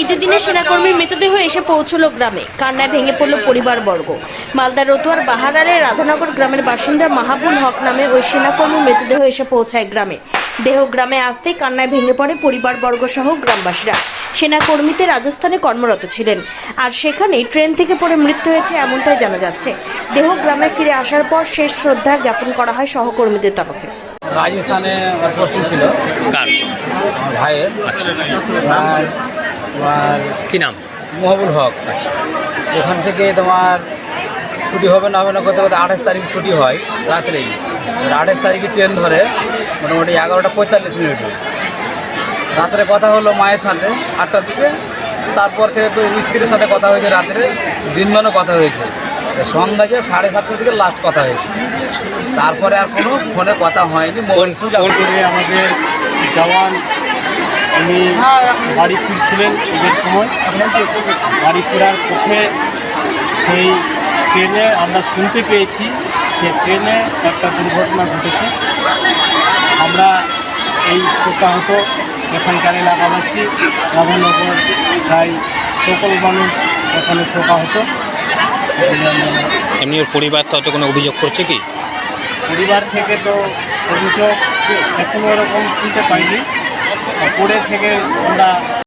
ঈদের দিনে সেনাকর্মীর মৃতদেহ এসে পৌঁছলো গ্রামে। কান্নায় ভেঙে পড়ল পরিবারবর্গ। মালদার রতুয়ার বাহারালের রাধানগর গ্রামের বাসিন্দা মাহাবুল হক নামে ওই সেনাকর্মীর মৃতদেহ এসে পৌঁছায় গ্রামে। দেহ গ্রামে আসতেই কান্নায় ভেঙে পড়ে পরিবারবর্গ সহ গ্রামবাসীরা। সেনাকর্মীতে রাজস্থানে কর্মরত ছিলেন। আর সেখানেই ট্রেন থেকে পড়ে মৃত্যু হয়েছে এমনটাই জানা যাচ্ছে। দেহ গ্রামে ফিরে আসার পর শেষ শ্রদ্ধা জ্ঞাপন করা হয় সহকর্মীদের তরফে। রাজস্থানে পোস্টিং ছিল। ভাইয়ের। আচ্ছা। তোমার কি নাম? মহবুল হক। আচ্ছা। ওখান থেকে তোমার ছুটি হবে না হবে না করতে করতে আঠাশ তারিখ ছুটি হয় রাত্রেই। আঠাশ তারিখে ট্রেন ধরে মোটামুটি এগারোটা পঁয়তাল্লিশ মিনিটে। রাত্রে কথা হলো মায়ের সাথে আটটার দিকে। তারপর থেকে তো স্ত্রীর সাথে কথা হয়েছে রাত্রে দিনমানও কথা হয়েছে। সন্ধ্যাকে সাড়ে সাতটা থেকে লাস্ট কথা হয়েছে। তারপরে আর কোনো ফোনে কথা হয়নি আমাদের জওয়ান উনি বাড়ি ফিরছিলেন ঈদের সময়। বাড়ি ফেরার পথে সেই ট্রেনে আমরা শুনতে পেয়েছি যে ট্রেনে একটা দুর্ঘটনা ঘটেছে। আমরা এই শোকাহত এখানকার এলাকাবাসী রাধানগর প্রায় সকল মানুষ এখানে শোকাহত। এমনি ওর পরিবার তো কোনো অভিযোগ করছে কি? পরিবার থেকে তো অভিযোগ এখনও এরকম শুনতে পাইনি। পরে থেকে আমরা